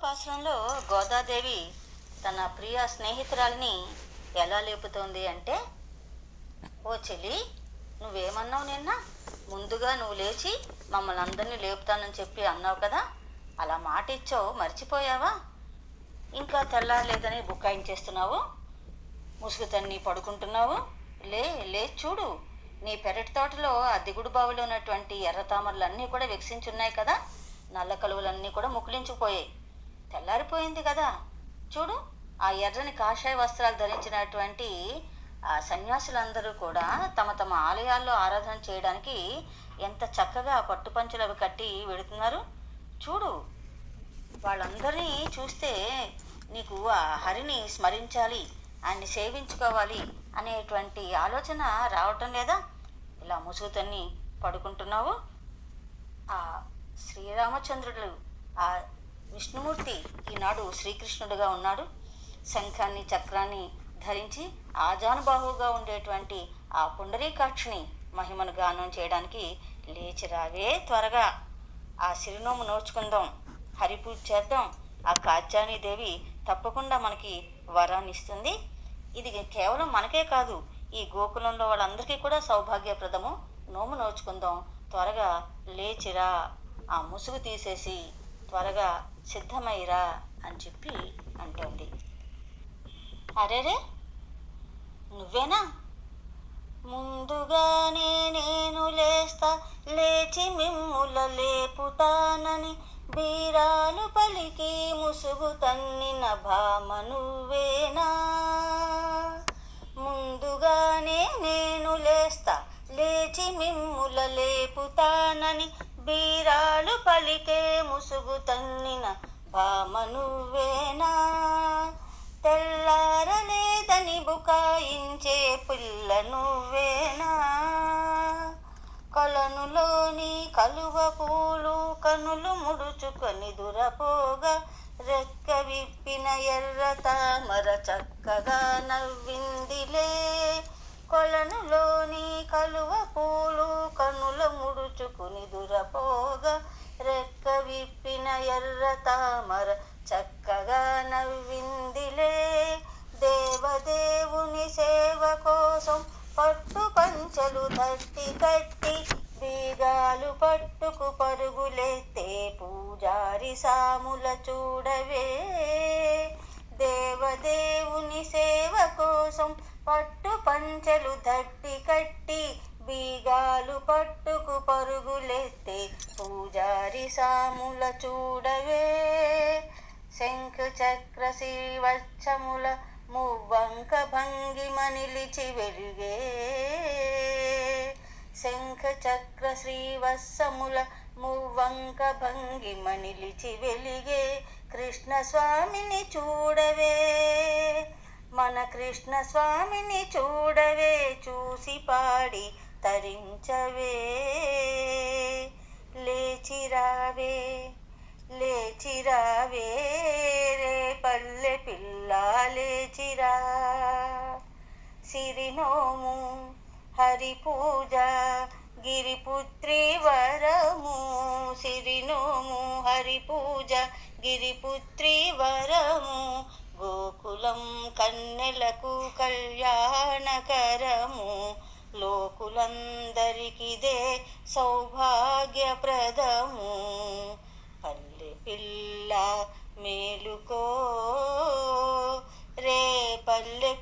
పాశ్రంలో గోదాదేవి తన ప్రియ స్నేహితురాలిని ఎలా లేపుతోంది అంటే ఓ చెల్లి నువ్వేమన్నావు నిన్న? ముందుగా నువ్వు లేచి మమ్మల్ని అందరినీ లేపుతానని చెప్పి అన్నావు కదా అలా మాట ఇచ్చావు మర్చిపోయావా? ఇంకా తెల్లారలేదని బుకాయించేస్తున్నావు ముసుగు తన్ని పడుకుంటున్నావు? లే లే చూడు. నీ పెరటి తోటలో ఆ దిగుడు బావిలో ఉన్నటువంటి ఎర్ర తామరలు అన్నీ కూడా వికసించున్నాయి కదా నల్ల కలువలన్నీ కూడా ముకులించిపోయాయి తెల్లారిపోయింది కదా. చూడు ఆ ఎర్రని కాషాయ వస్త్రాలు ధరించినటువంటి ఆ సన్యాసులందరూ కూడా తమ తమ ఆలయాల్లో ఆరాధన చేయడానికి ఎంత చక్కగా ఆ పట్టుపంచులు అవి కట్టి వెడుతున్నారు. చూడు వాళ్ళందరినీ చూస్తే నీకు ఆ హరిని స్మరించాలి ఆయన్ని సేవించుకోవాలి అనేటువంటి ఆలోచన రావటం లేదా? ఇలా ముసుగుతన్ని పడుకుంటున్నావు? ఆ శ్రీరామచంద్రుడు ఆ విష్ణుమూర్తి ఈనాడు శ్రీకృష్ణుడుగా ఉన్నాడు. శంఖాన్ని చక్రాన్ని ధరించి ఆజానుబాహుగా ఉండేటువంటి ఆ పుండరీకాక్షిని మహిమను గానం చేయడానికి లేచి రావే త్వరగా. ఆ సిరినోము నోచుకుందాం. హరిపూజ చేద్దాం. ఆ కాచ్యాని దేవి తప్పకుండా మనకి వరాన్ని ఇస్తుంది. ఇది కేవలం మనకే కాదు ఈ గోకులంలో వాళ్ళందరికీ కూడా సౌభాగ్యప్రదము. నోము నోచుకుందాం. త్వరగా లేచిరా ఆ ముసుగు తీసేసి త్వరగా సిద్ధమైరా అని చెప్పి అంటోంది. అరేరే నువ్వేనా? ముందుగానే నేను లేస్తా లేచి మిమ్ముల లేపుతానని బీరాలు పలికి ముసుగు తన్నిన భామ నువ్వేనా? ముందుగానే నేను లేస్తా లేచి మిమ్ముల లేపుతానని బీరాలు పలికే ముసుగు తన్నిన భామ నువ్వేనా తెల్లారలేదని బుకాయించే పిల్ల నువ్వేనా కలనులోని కలువ పూలు కనులు ముడుచుకొని దురపోగా రెక్క విప్పిన ఎర్ర తామర చక్కగా నవ్విందిలే. కొలనులోని కలువ పూలు కనుల ముడుచుకుని దురపో ఎర్ర తామర చక్కగా నవ్విందిలే. దేవదేవుని సేవ కోసం పట్టు పంచలు తట్టి కట్టి బీగాలు పట్టుకు పరుగులెత్తే పూజారి సాముల చూడవే. దేవదేవుని సేవ కోసం పట్టు పంచలు దట్టి కట్టి బీగాలు పట్టుకు పరుగులెత్తే పూజారి సాముల చూడవే. శంఖ చక్ర శ్రీవత్సముల మువ్వంక భంగిమ నిలిచి వెలుగే. శంఖ చక్ర శ్రీవత్సముల మువ్వంక భంగిమ నిలిచి వెలిగే కృష్ణస్వామిని చూడవే. మన కృష్ణ స్వామిని చూడవే చూసి పాడి తరించవే లేచిరావే లేచిరావే రే పల్లె పిల్ల లేచిరా. సిరినోము హరి పూజ గిరిపుత్రి వరము. సిరినోము హరి పూజ గిరిపుత్రి వరము. గోకులం కన్నెలకు కళ్యాణకరము. లోకులందరికిదే సౌభాగ్యప్రదము పల్లె పిల్ల మేలుకో రే పల్లె పిల్ల